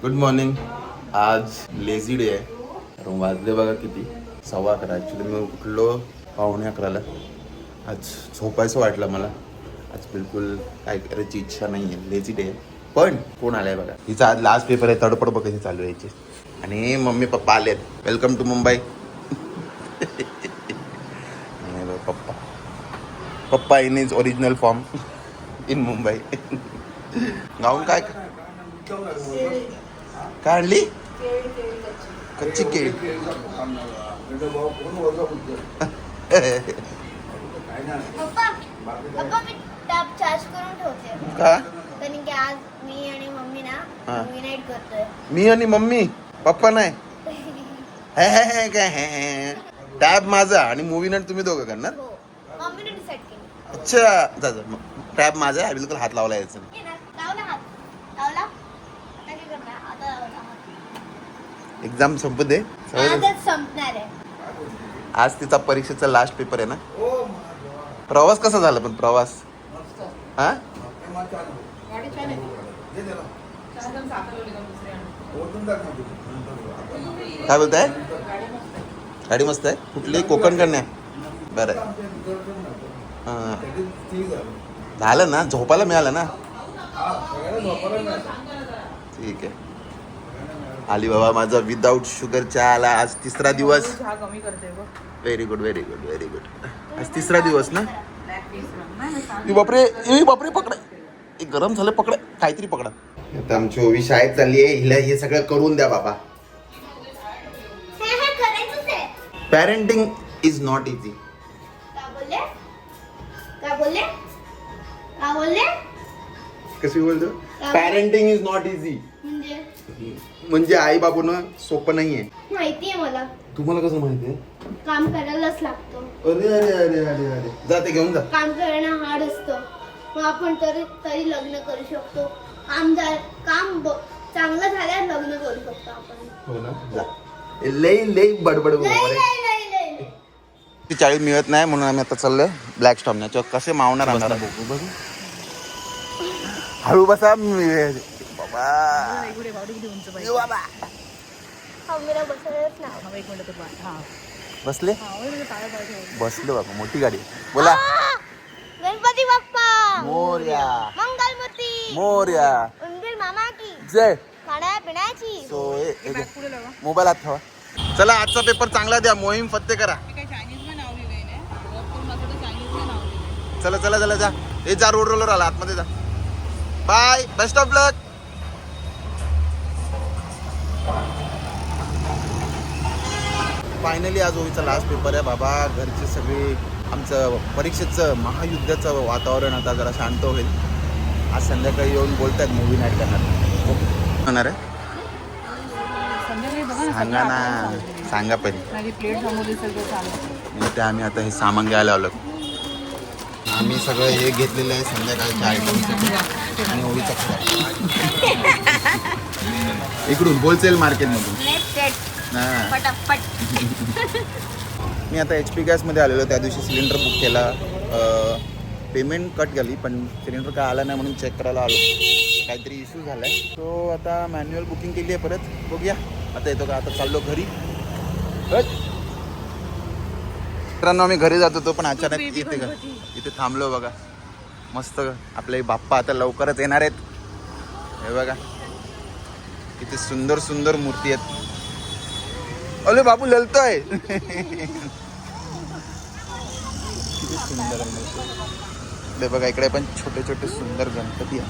Good morning आज lazy day आहे. वाजले बघा किती. सव्वा अकरा. ॲक्च्युली मी उठलो पावणे अकराला. आज झोपायचं वाटलं मला. आज बिलकुल काय करायची इच्छा नाही आहे लेझी डे आहे. पण कोण आलाय बघा. हिचा आज लास्ट पेपर आहे. तडपड बघ कशी चालू आहे आणि मम्मी पप्पा आलेत. वेलकम टू मुंबई आणि पप्पा. पप्पा in his original form in Mumbai gown काय? काय आणली कच्ची. केळी. मी का? आणि मम्मी पप्पा नाही? हे हे हे काय टॅब माझा आणि मूवी नाईट तुम्ही दोघं करणार? हो. अच्छा. जा टॅब माझा आहे. बिलकुल हात लावला यायचं नाही. ये ना, लावला हात लावला आता काय करणार आता लावला हात. एक्झाम संपू दे सगळं- आजच संपणार आहे. आज तिचा परीक्षेचा लास्ट पेपर आहे ना? प्रवास कसा झाला पण प्रवास? हा. काय बोलताय? गाडी मस्त आहे. गाडी मस्त आहे कुठली? कोकण कन्या बरं. आहे. हां. झालं ना? झोपायला मिळालं ना? ठीक आहे. आली बाबा माझा विदाऊट शुगर चहा आला. आज तिसरा दिवस. चहा कमी करते बघ. Very good very good very good आज तिसरा दिवस ना. ए बापरे ए बापरे पकडा. ए गरम झालं पकडा. काहीतरी पकडा. आता आमची ओवी शाळेत चालली आहे. हिला हे सगळं करून द्या बाबा. हे हे करायचंच आहे. पॅरेंटिंग इज नॉट इझी बोलले? बोलले? बोलले? कशी बोलतो? पॅरेंटिंग इज नॉट इझी म्हणजे आई बाबून सोपं नाहीये. माहिती आहे मला. तुम्हाला कसं माहिती आहे काम करायलाच लागतं. अरे अरे अरे अरे अरे. जा ते घेऊन जा. काम करणं हार्ड असतं. मग आपण तरी तरी लग्न करू शकतो. काम काम ब- चांगलं झाल्यावर लग्न करू शकतो आपण. हो ना? जा. ए, लई लई बडबड लय, बरोबर लय, लय, लय. ती चाळी मिळत नाही म्हणून आम्ही आता चाललोय ब्लॅक स्टॉमच्या कसे मावणार बघू. हळू बसा मी- बाबा. इकडे किती उंच पाहिजे बाबा हा, एक मिनिट हा बसले बाबा मोठी गाडी. बोला. गणपती बाप्पा मोर्या. मंगलमूर्ती मोर्या. उंदीर मामा की जय खाण्या पिण्याची मोबाईल हात ठेवा. चला आजचा पेपर चांगला द्या. मोहीम फत्ते करा. चला चला चला जा. हे जा रोड रोलर आला. आतमध्ये जा. Bye. Best of luck finally आज ओवीचा लास्ट पेपर आहे. बाबा घरचे सगळे आमचं परीक्षेचं महायुद्धाचं वातावरण आता जरा शांत होईल. आज संध्याकाळी येऊन बोलतायत मूवी नाईट करणार. होणार आहे? सांगा ना. सांगा. पहिले. तो आम्ही आता हे सामान घ्यायला आलो. आम्ही सगळं हे घेतलेलं आहे संध्याकाळच्या आयटम आणि. इकडून होलसेल मार्केटमधून हा. मी आता एच पी गॅसमध्ये आलेलो त्या दिवशी सिलेंडर बुक केला. पेमेंट कट झाली पण सिलेंडर काय आला नाही म्हणून चेक करायला आलो. काहीतरी इश्यू झाला आहे सो आता मॅन्युअल बुकिंग केली आहे परत. बघूया. आता येतो का? आता चाललो घरी. मित्रांनो आम्ही घरी जात होतो पण अचानक इथे का. इथे थांबलो बघा. मस्त आपले बाप्पा आता लवकरच येणार आहेत. हे बघा. किती सुंदर सुंदर मूर्ती आहेत. अरे बाबू ललतोय. किती सुंदर आहे बघा इकडे पण छोटे छोटे सुंदर गणपती आहे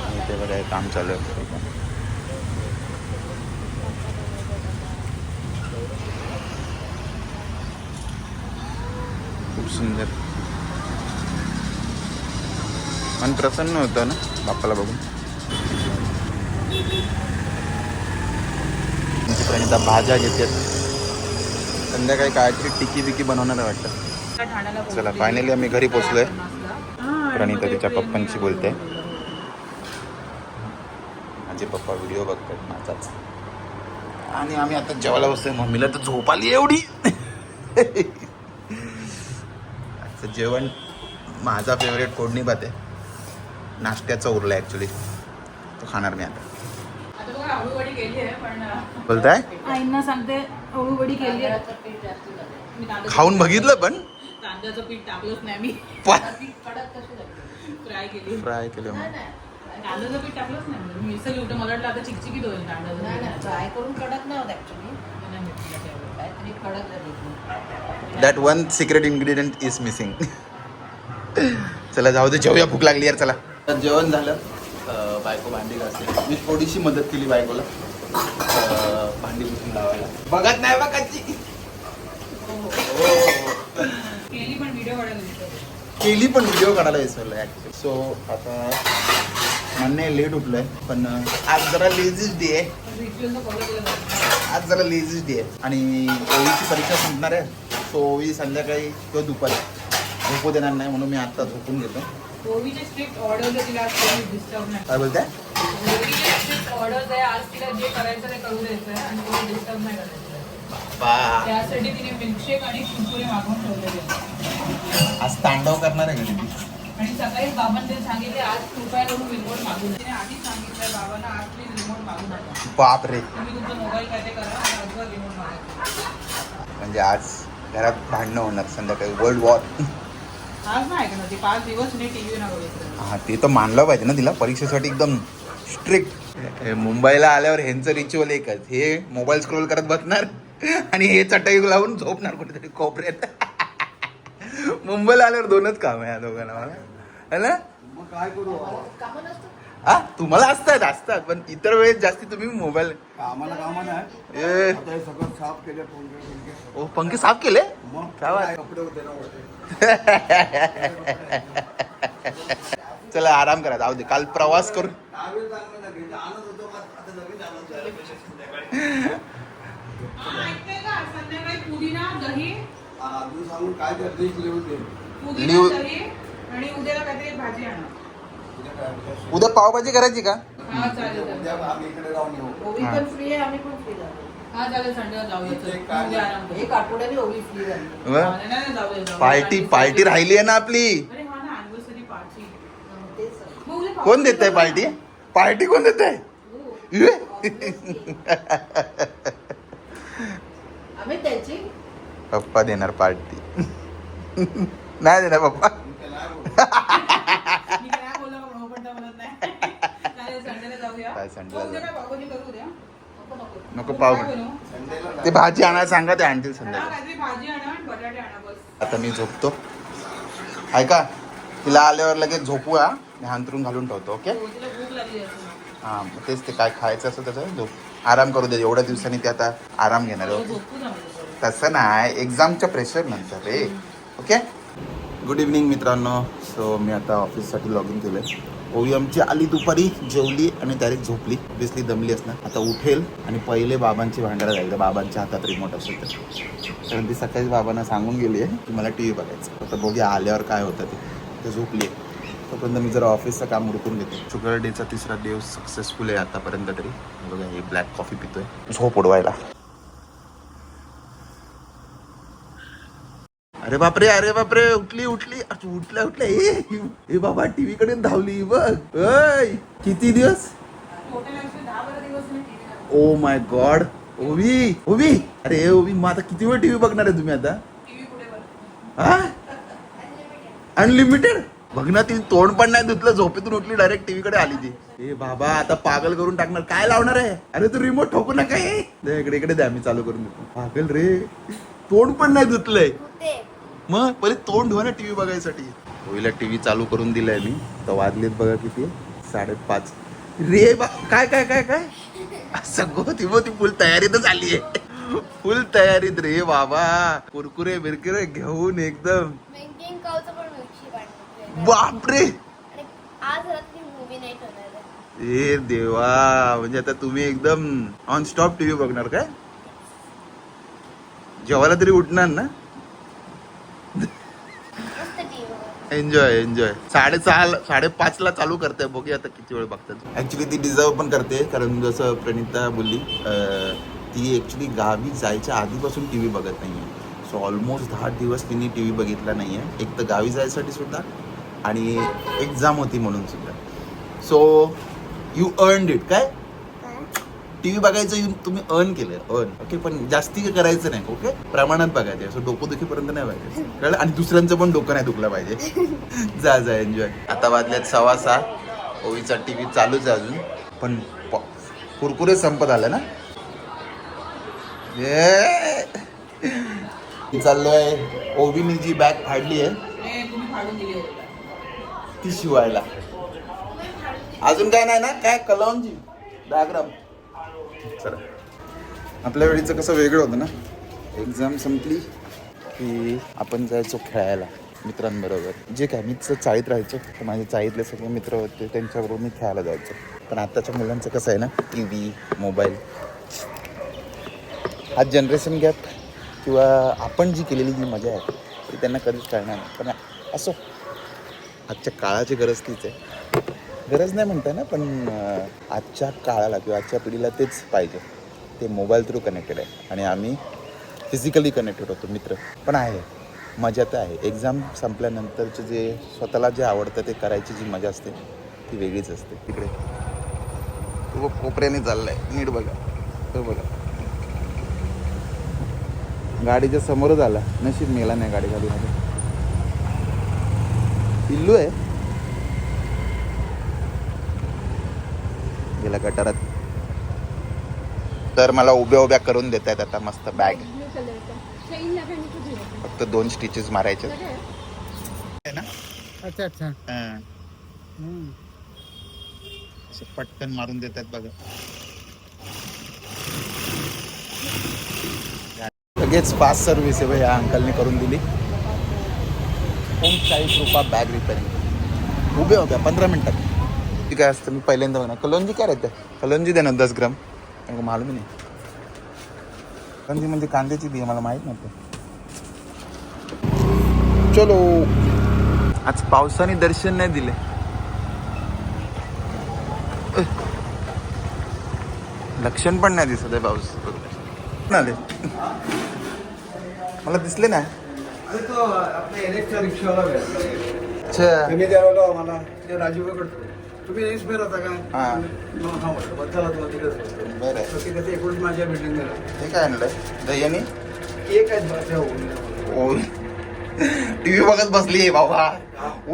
आणि बघा हे काम चालू आहे. खूप सुंदर. मन प्रसन्न होतं ना बाप्पाला बघून. प्रणिता भाज्या घेतात संध्याकाळी काळची टिकी बिकी बनवणार आहे वाटतं. चला फायनली आम्ही घरी पोचलोय प्रणिता तिच्या पप्पांशी बोलते. माझे पप्पा व्हिडिओ बघतात माझाच. आणि आम्ही आता जेवायला बसतोय मम्मीला तर झोप आली एवढी. आजचं जेवण माझा फेवरेट फोडणी भात आहे. नाश्त्याचा उरला ॲक्च्युली तो खाणार मी आता आता बघा अळूवडी केली आहे पण बोलताय? आईंना सांगते अळूवडी केली खाऊन बघितलं पण? तांदळाचं पीठ टाकलंच नाही मी. फ्राय केली. फ्राय केलं. तांदळाचं पीठ टाकलंच नाही मी. मी विसरली होतं मला वाटलं आता चिकचिकीत होईल तांदळाचं नाही पीठ. नाही फ्राय करून कडक नाही होत actually that one secret ingredient is missing चला जाऊ दे. जेवूया. भूक लागली यार चला. तर जेवण झालं. बायको भांडी घासते. मी थोडीशी मदत केली बायकोला. अं, भांडी पुसून लावायला. बघत नाही बा कच्ची. केली पण व्हिडिओ काढायला विसरले. सो आता म्हणणे लेट उठलोय पण आज जरा लेझीच डे आहे. आज जरा लेझीच डे आहे. आणि ओवीची परीक्षा संपणार आहे. सो ओवी संध्याकाळी किंवा दुपारी झोपू देणार नाही म्हणून मी आत्ता झोपून घेतो स्ट्रिक्ट तिला आज कोणी डिस्टर्ब नाही. काय बोलताय? स्ट्रिक्ट आहे आज तिला जे करायचं ते करू द्यायचं आहे आणि कोणी डिस्टर्ब नाही करायचं त्यासाठी तिने मिल्कशेक आणि कुरकुरे मागवून ठेवलेले आहेत. आज तांडव करणार आहे का आणि सकाळी बाबांनी सांगितले आज कृपया करून रिमोट मागून तिने आधीच सांगितलंय बाबांना आज प्लीज रिमोट मागू नका. बाप रे. तुम्ही तुमचा मोबाईल काय ते करा रिमोट मागा म्हणजे आज घरात भांडणं होणार संध्याकाळी वर्ल्ड वॉर आज नाही ऐकणार ती पाच दिवस मी टीव्ही ना बघितलं. हा ते तर मानलं पाहिजे ना तिला परीक्षेसाठी एकदम स्ट्रिक्ट मुंबईला आल्यावर ह्यांचं रिच्युअल एकच हे मोबाईल स्क्रोल करत बसणार आणि हे चटई लावून झोपणार कुठेतरी कोपऱ्यात. मुंबईला आल्यावर दोनच काम आहे या दोघांना मला है ना? कामं नसतं हा तुम्हाला असतात असतात पण इतर वेळेस जास्ती तुम्ही मोबाईल आम्हाला कामा नाही ए. हे सगळं साफ केलं पंखे ओ पंखे साफ केले? मग काय बात? कपडे होते ना वरती. चला आराम करा जाऊ दे. काल प्रवास करून. उद्या पावभाजी करायची का? हा चालेल उद्या चालेल. आम्ही इकडे जाऊन येऊ ओवी पण फ्री आहे आम्ही पण फ्री झालो हा चालेल संडेला जाऊया इथे चल. काय- उद्या आराम करू. एक आठवड्याने ओवी फ्री झाली व? हा, नाही, नाही, जाऊया, जाऊया. पार्टी पार्टी राहिली आहे ना आपली अरे हा ना अॅनिव्हर्सरी पार्टी हं, तेच आहे. मग उद्या कोण देत आहे. पार्टी पार्टी कोण देत आहे आम्ही त्याची पप्पा देणार पार्टी नाही देणार पप्पा. मी काय बोललो हो पण नाही. चालेल, संडेला जाऊया. काय संडेला मग उद्या जाऊ. काय पावभाजी करू उद्या? नको पाव ते. भाजी आणायला सांगा ते आणतील हा, संध्याकाळी आता मी झोपतो. ऐका तिला आल्यावर लगेच झोपूया. मी हांतरून घालून ठेवतो ओके? हो. हां तेच ते काय खायचं असं त्याचं झोप. आराम करू दे एवढ्या दिवसांनी ते आता आराम घेणार हो, झोपू. तसं नाही एक्झामच्या प्रेशर नंतर रे ओके? गुड इव्हनिंग मित्रांनो. सो मी आता ऑफिससाठी लॉग इन केलं ओयमची ओवी आमची आली दुपारी जेवली आणि डायरेक्ट झोपली. ऑब्विसली दमली असणार. आता उठेल आणि पहिले बाबांची भांडायला जायचं बाबांच्या हातात रिमोट असेल तर कारण ती सकाळीच बाबांना सांगून गेली आहे की मला टी व्ही बघायचं आता बघूया आल्यावर काय होतं ते. तर झोपली आहे. तोपर्यंत मी जरा ऑफिसचं काम उरकून घेतो. शुगर डेचा तिसरा दिवस सक्सेसफुल आहे आतापर्यंत तरी. बघा हे ब्लॅक कॉफी पितोय. झोप उडवायला. अरे बापरे अरे बापरे उठली उठली. उठल्या उठल्या. ए बाबा टीव्ही कडे धावली बघ. अय किती दिवस? Oh my god. Ovi Ovi. अरे ओवी मग आता किती वेळ टीव्ही बघणार आहे तुम्ही आता? हा अनलिमिटेड बघ ना ती तोंड पण नाही धुतलं झोपेतून उठली डायरेक्ट टीव्ही कडे आली ती. ए बाबा आता पागल करून टाकणार. काय लावणार आहे? अरे तू रिमोट ठोकू नका हे इकडे इकडे द्या मी चालू करून देतो. पागल रे. तोंड पण नाही धुतलंय. मग पहिले तोंड धुवा ना टीव्ही बघायसाठी. होईला टीव्ही चालू करून दिलाय मी. तर वाजलेत बघा किती? साडेपाच. रे बा काय काय काय काय? सगळं ती ती फुल तयारीतच आली आहे फुल तयारीत रे बाबा. कुरकुरे बिरकुरे घेऊन एकदम. बापरे! आणि आज रात्री मूवी नाईट होणार आहे. ए देवा म्हणजे आता तुम्ही एकदम ऑन स्टॉप टीव्ही बघणार काय? जेवायला तरी उठणार ना? एन्जॉय एन्जॉय साडेसहा साडेपाच ला चालू करते. बघूया आता किती वेळ बघतात ऍक्च्युली ती डिझर्व पण करते. कारण जसं प्रणिता बोलली ती ऍक्च्युली गावी जायच्या आधीपासून टी व्ही बघत नाही आहे सो ऑलमोस्ट दहा दिवस तिने टी व्ही बघितला नाही आहे एक तर गावी जायसाठी सुद्धा आणि एक्झाम होती म्हणून सुद्धा. सो यू अर्न इट काय? टीव्ही बघायचं you- तुम्ही अर्न केलं अर्न ओके पण जास्ती करायचं नाही ओके प्रमाणात बघायचं असं डोकं दुखीपर्यंत नाही बघायचं. कळलं? आणि दुसऱ्यांचं पण डोकं नाही दुखलं पाहिजे. जा जा एन्जॉय आता वाजल्यात सव्वा सहा ओवीचा टीव्ही चालूच आहे अजून. पण कुरकुरे संपत आलं ना? ये. चाललोय. ओवीने जी बॅग फाडली आहे. ती शिवायला. अजून काय नाही ना? काय? कलौंजी. डायग्राम चला. आपल्या वेळीचं कसं वेगळं होतं ना? एक्झाम संपली की आपण जायचो खेळायला मित्रांबरोबर. जे काय मीच चाळीत राहायचो तर माझे चाळीतले सगळे मित्र होते त्यांच्याबरोबर मी खेळायला जायचो. पण आत्ताच्या मुलांचं कसं आहे ना टी व्ही मोबाईल. हा जनरेशन गॅप किंवा आपण जी केलेली जी मजा आहे ती त्यांना कधीच कळणार नाही. पण असो आजच्या काळाची गरज तीच आहे. गरज नाही म्हणता ना पण आजच्या काळाला किंवा आजच्या पिढीला तेच पाहिजे. ते मोबाईल थ्रू कनेक्टेड आहे आणि आम्ही फिजिकली कनेक्टेड होतो मित्र. पण आहे. मजा तर आहे. एक्झाम संपल्यानंतरचे जे स्वतःला जे आवडतं ते करायची जी मजा असते ती वेगळीच असते. तिकडे. तो कोपऱ्याने चाललाय. नीट बघा. तो बघा. गाडीच्या समोरच आला. नशीब मेला नाही गाडी गाडीमध्ये पिल्लू आहे. गेला गटारात. तर मला उभ्या उभ्या करून देत आहेत आता मस्त बॅग. फक्त दोन स्टिचेस मारायचे. आहे? ना? अच्छा अच्छा. हां. असे पटकन मारून देतात बघा. लगेच फास्ट सर्व्हिस आहे बघ या अंकलने करून दिली. चाळीस रुपया बॅग रिपेअरिंग उभे उभ्या पंधरा मिनिटात ती काय असतं? मी पहिल्यांदा बघा कलोंजी काय राहते कलोंजी दे ना दस ग्राम. मला मालूम नाही. कलोंजी म्हणजे कांद्याची दी मला माहीत नव्हतं. चलो. आज पावसाने दर्शन नाही दिले. लक्षण पण नाही दिसत आहे पाऊस. आले. मला दिसले नाही. भेटला. अच्छा. तुम्ही तुम्ही एस पेर होता का? हा. मग हा म्हटलं बस चला तिकडेच बरं. आहे. तर तिकडे एकूण माझ्या बिल्डिंग हे काय आणलंय. दह्याने? एक आहेत त्या ओळीला. ओ टीव्ही बघत बसली आहे बाबा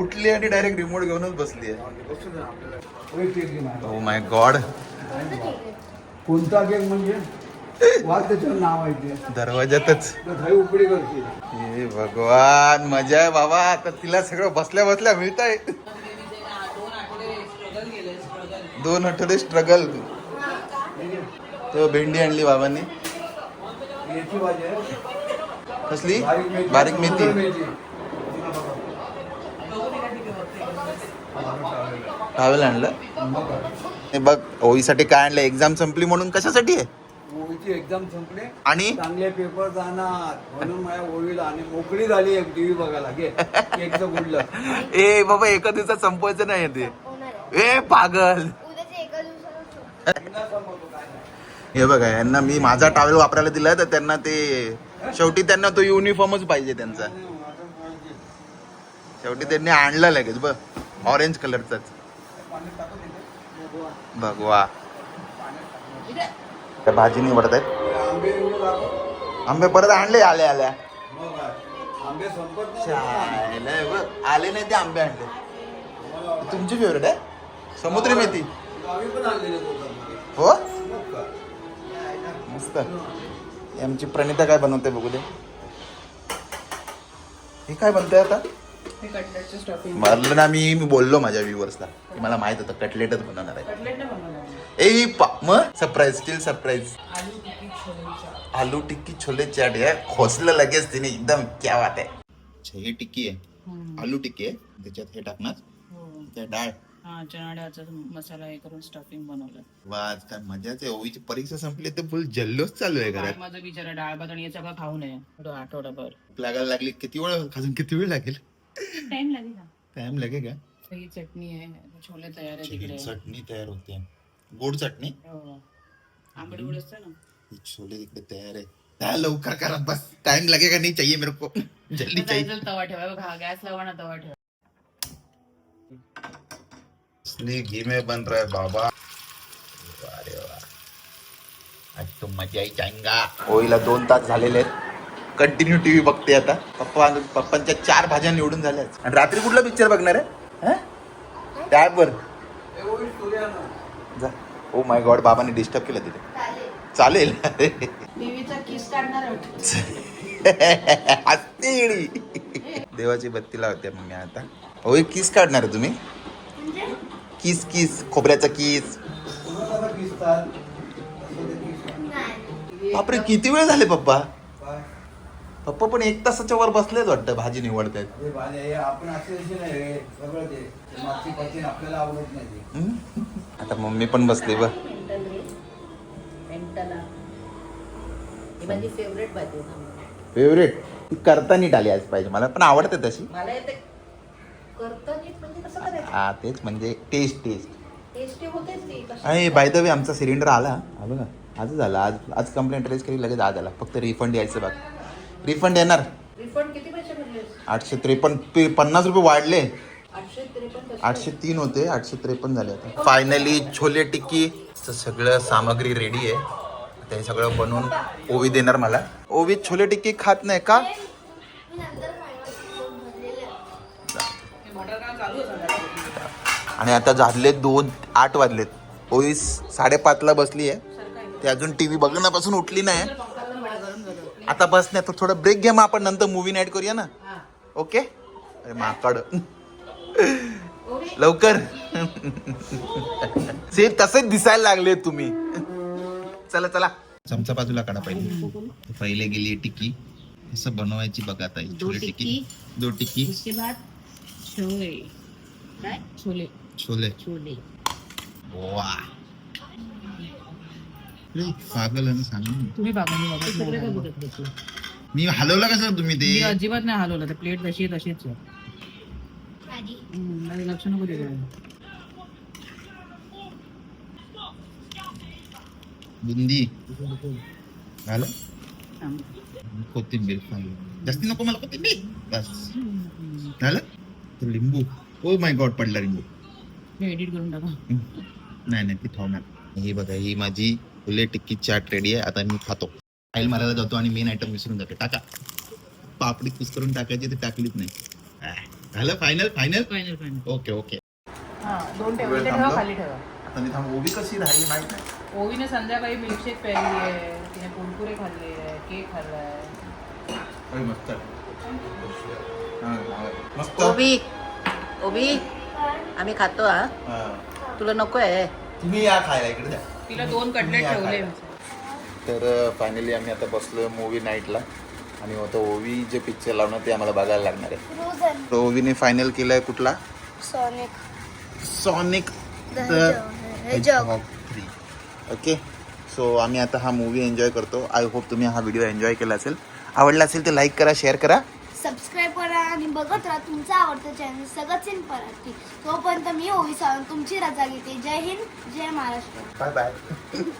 उठली आणि डायरेक्ट रिमोट घेऊनच बसली आहे बसू दे ना आपल्याला. होय, केक घे मला. ओ माय गॉड कोणतं आहे कोणता केक म्हणजे? वाद त्याच्यावर नाव आहे ते. दरवाजातच तर धाई उपडी करते हे भगवान मजा आहे बाबा. आता तिला सगळं बसल्या बसल्या मिळत आहे देवीचे ना दोन आठवडे स्ट्रगल केले स्ट्रगल दोन आठवडे स्ट्रगल तो भेंडी आणली बाबांनी. कसली? बारीक मेथी. टावेल आणलं? हे बघ ओईसाठी काय आणलं? एक्झाम संपली म्हणून कशासाठी आहे? एक्झाम संपले. आणि? चांगले पेपर जाणार. म्हणून माझ्या ओळीला आणि मोकळी झाली एक टीव्ही बघायला. घे. केकचं गुडलं. ए बाबा एका दिवसात संपवायचं नाही ते. ए पागल. हे बघा यांना मी माझा टावेल वापरायला दिलाय तर त्यांना ते शेवटी त्यांना तो युनिफॉर्मच पाहिजे त्यांचा. शेवटी त्यांनी आणला लगेच बघ ऑरेंज कलरचाच भगवा. त्या भाजी निवडत आहेत आंबे परत आणले आले आल्या. आंबे नाही. आले नाही ते आंबे आणले. तुमची फेवरेट आहे? समुद्री मेथी. हो? मस्त. आमची प्रणिता काय बनवते बघू दे. हे काय बनतंय आता? हे मारलं ना मी मी बोललो माझ्या व्ह्युअर्सला की मला माहीत होतं कटलेटच बनवणार आहे. ए पा मग? सरप्राईज स्टील सरप्राईज आलू टिक्की छोले चाट. यार खोसलं लगेच तिने एकदम क्या बात आहे. ही टिक्की आहे. आलू टिक्की आहे त्याच्यात हे टाकणार. हो. त्या डाळ. हा चणा डाळचा मसाला हे करून स्टफिंग बनवलं. वा आज काय मजाच आहे. ओवीची परीक्षा संपली तर फुल जल्लोष चालू आहे घरात. माझं बिचारा डाळ भात आणि हे सगळं खाऊ नये आठवडाभर. लागायला लागली किती वेळ अजून किती वेळ लागेल? टाइम लागेल ना. टाइम लागेल का? ही चटणी आहे छोले तयार आहे तिकडे. चटणी तयार होते. गोड चटणी? हो. आंबट गोड असतं ना. हे छोले तिकडे तयार आहे. त्या लवकर करा बस. टाइम लगेगा नहीं? चाहिए मेरे को. जल्दी चाहिए. जायचं तवा ठेवा. बघा गॅस लावा ना तवा ठेवा. असली घी में बन रहा है बाबा. अरे वा. आज तो मजा ही जाएगा होळीला दोन तास झालेले आहेत. कंटिन्यू टीव्ही बघते आता. पप्पा पप्पांच्या चार भाज्या निवडून झाल्याच आणि रात्री कुठला पिक्चर बघणार आहे? त्या ऍपवर जा. ओ माय गॉड बाबाने डिस्टर्ब केलं तिथे. चालेल. देवाची बत्ती लावते मग मी आता होय किस काढणार आहे तुम्ही? किस किस खोबऱ्याचा किस? बापरे किती वेळ झाले पप्पा? पप्पा पण एक तासाच्या वर बसलेच वाटतं भाजी निवडतायत. भाज्या आपण असे असे नाही रे सगळं ते. ते मागची पचीन आपल्याला आवडत नाही ते. हम्म? आता मम्मी पण बसली ही माझी फेवरेट भाजी आहे. ना. फेवरेट ती करता नीट आली आज पाहिजे मला पण आवडते तशी. मला येते करतं नीट म्हणजे कसं करायचं? हा तेच म्हणजे टेस्ट टेस्ट टेस्टी होतेच ती कशी? आणि बाय द वे आमचा सिलेंडर आला. आलो का आजच आला आज आज कंप्लेंट रेज केली लगेच आज आला. फक्त रिफंड यायचं बघ रिफंड येणार. रिफंड किती पैसे भरले? आठशे त्रेपन्न पन्नास रुपये वाढले. आठशे त्रेपन्न कसे? आठशे तीन होते आठशे त्रेपन्न झाले आता. फायनली छोले टिक्की. सगळं सामग्री रेडी आहे. ते सगळं बनवून ओवी देणार मला. ओवी छोले टिक्की खात नाही का? मी नंतर खाणार भरलेलं आहे. हे मटर काम चालू आहे संध्याकाळी. आणि आता झाले दोन आठ वाजलेत. ओवी साडेपाचला बसली आहे. ती अजून टीव्ही बघण्यापासून उठली नाही. आता बस नाही तर थोडा ब्रेक घ्या मग आपण नंतर मूवी नाईट करूया ना. हा. ओके अरे माकड लवकर. सेम तसेच दिसायला लागले तुम्ही. चला चला. चमचा बाजूला काढा पहिले. पहिले गेली टिक्की. असं बनवायची बघा आता ही छोले टिक्की. दो टिक्की. उसके बाद छोले. छोले छोले वा पागल आहे ना सांग. तुम्ही बघा मी बघत नाही. बघत? मी हलवलं कसं तुम्ही ते? मी अजिबात नाही हलवलं प्लेट तशी आहे तशीच आहे. आधी हम्म, नाही, लक्ष नको देऊ बुंदी. झालं? थांब. कोथिंबीर खाली जास्ती नको मला कोथिंबीर. बस. झालं? तर लिंबू. ओ माय गॉड पडला लिंबू. मी एडिट करून टाका. नाही नाही ती ठेवणार. ही बघा ही माझी फुले टिक्की चाट रेडी आहे. आता मी खातो. फाईल मारायला जातो आणि मेन आयटम विसरून जाते. टाका. पापडी कुस्करून टाकायची ते टाकलीच नाही. आह, झालं? Final final final final okay okay हा दोन ठेवा. इथे ठेवा. खाली ठेवा. आता मी थांब. ओबी कशी राहिली माहीत नाही ओवीने संध्याकाळी मिल्कशेक प्यायली आहे. तिने कुरकुरे खाल्ले आहे केक खाल्लाय अरे मस्त हा, हा. मस्त? ओबी ओबी आम्ही खातो हा. तुला नको आहे तुम्ही या खायला इकडे द्या तिला दोन कटलेट ठेवले. तर फायनली आम्ही आता बसलो मूवी नाईटला आणि आता ओवी जे पिक्चर लावणार ते आम्हाला बघायला लागणार आहे. तर ओवीने फायनल केलाय कुठला? सॉनिक सॉनिक ओके सो आम्ही आता हा मूवी एन्जॉय करतो. आय होप तुम्ही हा व्हिडिओ एन्जॉय केला असेल. आवडला असेल तर लाईक करा शेअर करा. सबस्क्राईब करा आणि बघत राहा. तुमचा आवडतं चॅनल सगळं पराठी तोपर्यंत मी ओवी सावंत तुमची रजा घेते. जय हिंद जय महाराष्ट्र. Bye bye